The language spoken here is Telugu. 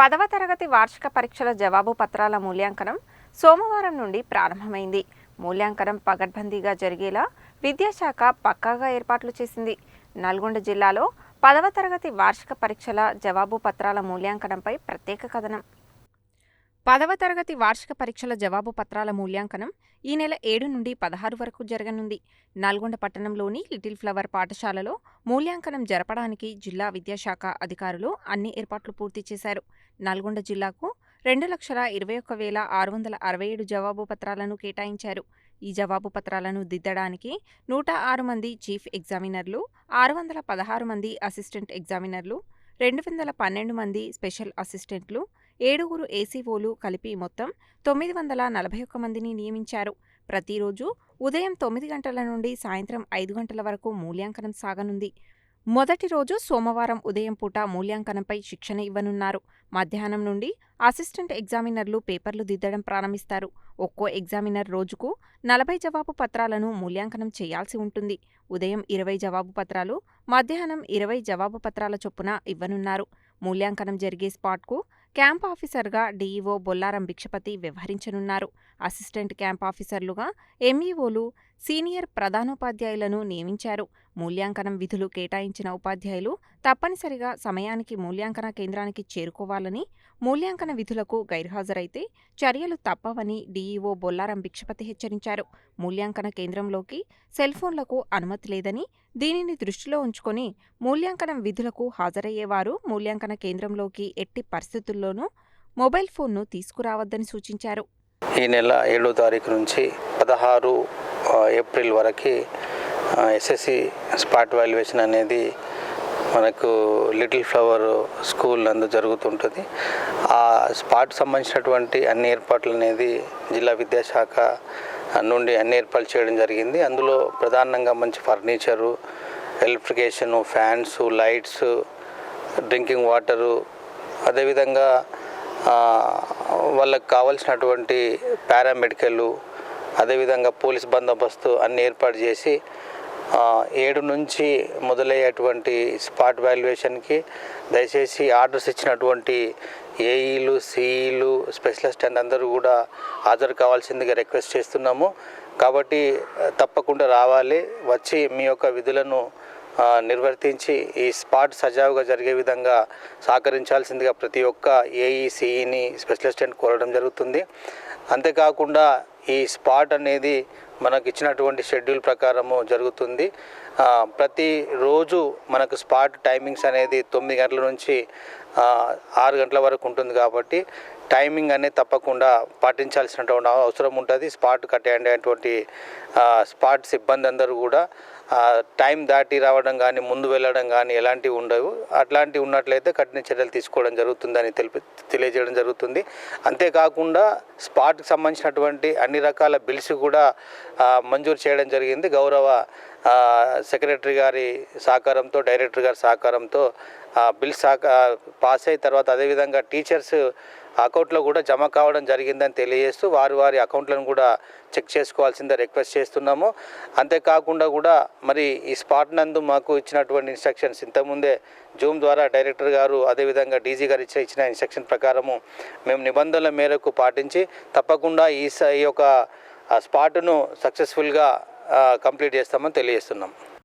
పదవ తరగతి వార్షిక పరీక్షల జవాబు పత్రాల మూల్యాంకనం సోమవారం నుండి ప్రారంభమైంది. మూల్యాంకనం పగడ్బందీగా జరిగేలా విద్యాశాఖ పక్కాగా ఏర్పాట్లు చేసింది. నల్గొండ జిల్లాలో పదవ తరగతి వార్షిక పరీక్షల జవాబు పత్రాల మూల్యాంకనంపై ప్రత్యేక కథనం. పదవ తరగతి వార్షిక పరీక్షల జవాబు పత్రాల మూల్యాంకనం ఈ నెల ఏడు నుండి పదహారు వరకు జరగనుంది. నల్గొండ పట్టణంలోని లిటిల్ ఫ్లవర్ పాఠశాలలో మూల్యాంకనం జరపడానికి జిల్లా విద్యాశాఖ అధికారులు అన్ని ఏర్పాట్లు పూర్తి చేశారు. నల్గొండ జిల్లాకు రెండు లక్షల ఇరవై ఒక్క వేల ఆరు వందల అరవై ఏడు జవాబు పత్రాలను కేటాయించారు. ఈ జవాబు పత్రాలను దిద్దడానికి నూట ఆరు మంది చీఫ్ ఎగ్జామినర్లు ఆరు వందల పదహారు మంది అసిస్టెంట్ ఎగ్జామినర్లు రెండు వందల పన్నెండు మంది స్పెషల్ అసిస్టెంట్లు ఏడుగురు ఏసీఓలు కలిపి మొత్తం తొమ్మిది వందల నలభై ఒక్క మందిని నియమించారు. ప్రతిరోజు ఉదయం తొమ్మిది గంటల నుండి సాయంత్రం ఐదు గంటల వరకు మూల్యాంకనం సాగనుంది. మొదటి రోజు సోమవారం ఉదయం పూట మూల్యాంకనంపై శిక్షణ ఇవ్వనున్నారు. మధ్యాహ్నం నుండి అసిస్టెంట్ ఎగ్జామినర్లు పేపర్లు దిద్దడం ప్రారంభిస్తారు. ఒక్కో ఎగ్జామినర్ రోజుకు నలభై జవాబు పత్రాలను మూల్యాంకనం చేయాల్సి ఉంటుంది. ఉదయం ఇరవై జవాబు పత్రాలు మధ్యాహ్నం ఇరవై జవాబు పత్రాల చొప్పున ఇవ్వనున్నారు. మూల్యాంకనం జరిగే స్పాట్కు క్యాంప్ ఆఫీసర్గా డీఈఓ బొల్లారం భిక్షపతి వ్యవహరించనున్నారు. అసిస్టెంట్ క్యాంప్ ఆఫీసర్లుగా ఎంఈఓలు సీనియర్ ప్రధానోపాధ్యాయులను నియమించారు. మూల్యాంకనం విధులు కేటాయించిన ఉపాధ్యాయులు తప్పనిసరిగా సమయానికి మూల్యాంకన కేంద్రానికి చేరుకోవాలని మూల్యాంకన విధులకు గైర్హాజరైతే చర్యలు తప్పవని డీఈఓ బొల్లారం భిక్షపతి హెచ్చరించారు. మూల్యాంకన కేంద్రంలోకి సెల్ ఫోన్లకు అనుమతి లేదని దీనిని దృష్టిలో ఉంచుకొని మూల్యాంకనం విధులకు హాజరయ్యేవారు మూల్యాంకన కేంద్రంలోకి ఎట్టి పరిస్థితుల్లోనూ మొబైల్ ఫోన్ను తీసుకురావద్దని సూచించారు. ఈ నెల ఏడో తారీఖు నుంచి పదహారు ఏప్రిల్ వరకు ఎస్ఎస్సి స్పాట్ వాల్యుయేషన్ అనేది మనకు లిటిల్ ఫ్లవర్ స్కూల్ నందు జరుగుతుంటుంది. ఆ స్పాట్ సంబంధించినటువంటి అన్ని ఏర్పాట్లు అనేది జిల్లా విద్యాశాఖ నుండి అన్ని ఏర్పాట్లు చేయడం జరిగింది. అందులో ప్రధానంగా మంచి furniture electrification fans lights drinking water అదేవిధంగా వాళ్ళకి కావాల్సినటువంటి పారామెడికల్ అదేవిధంగా పోలీస్ బందోబస్తు అన్ని ఏర్పాటు చేసి ఏడు నుంచి మొదలయ్యేటువంటి స్పాట్ వాల్యుయేషన్కి దయచేసి ఆర్డర్స్ ఇచ్చినటువంటి ఏఈలు సిఈలు స్పెషలిస్ట్ అండ్ అందరూ కూడా హాజరు కావాల్సిందిగా రిక్వెస్ట్ చేస్తున్నాము. కాబట్టి తప్పకుండా రావాలి. వచ్చి మీ యొక్క విధులను నిర్వర్తించి ఈ స్పాట్ సజావుగా జరిగే విధంగా సహకరించాల్సిందిగా ప్రతి ఒక్క ఏఈసీఈని స్పెషలిస్టెంట్ కోరడం జరుగుతుంది. అంతేకాకుండా ఈ స్పాట్ అనేది మనకు ఇచ్చినటువంటి షెడ్యూల్ ప్రకారము జరుగుతుంది. ప్రతి రోజు మనకు స్పాట్ టైమింగ్స్ అనేది తొమ్మిది గంటల నుంచి ఆరు గంటల వరకు ఉంటుంది కాబట్టి టైమింగ్ అనేది తప్పకుండా పాటించాల్సినటువంటి అవసరం ఉంటుంది. స్పాట్ కట్టేటువంటి స్పాట్ సిబ్బంది అందరూ కూడా టైం దాటి రావడం కానీ ముందు వెళ్ళడం కానీ ఎలాంటివి ఉండవు. అట్లాంటివి ఉన్నట్లయితే కఠిన చర్యలు తీసుకోవడం జరుగుతుందని తెలిపి తెలియజేయడం జరుగుతుంది. అంతేకాకుండా స్పాట్కి సంబంధించినటువంటి అన్ని రకాల బిల్స్ కూడా మంజూరు చేయడం జరిగింది. గౌరవ సెక్రటరీ గారి సహకారంతో డైరెక్టర్ గారి సహకారంతో ఆ, బిల్ సహక పాస్ అయిన తర్వాత అదేవిధంగా టీచర్స్ అకౌంట్లో కూడా జమ కావడం జరిగిందని తెలియజేస్తూ వారి వారి అకౌంట్లను కూడా చెక్ చేసుకోవాల్సిందే రిక్వెస్ట్ చేస్తున్నాము. అంతేకాకుండా కూడా మరి ఈ స్పాట్ నందు మాకు ఇచ్చినటువంటి ఇన్స్ట్రక్షన్స్ ఇంతకుముందే జూమ్ ద్వారా డైరెక్టర్ గారు అదేవిధంగా డీజీ గారు ఇచ్చిన ఇచ్చిన ఇన్స్ట్రక్షన్ ప్రకారము మేము నిబంధనల మేరకు పాటించి తప్పకుండా ఈ యొక్క స్పాట్ను సక్సెస్ఫుల్గా కంప్లీట్ చేస్తామని తెలియజేస్తున్నాం.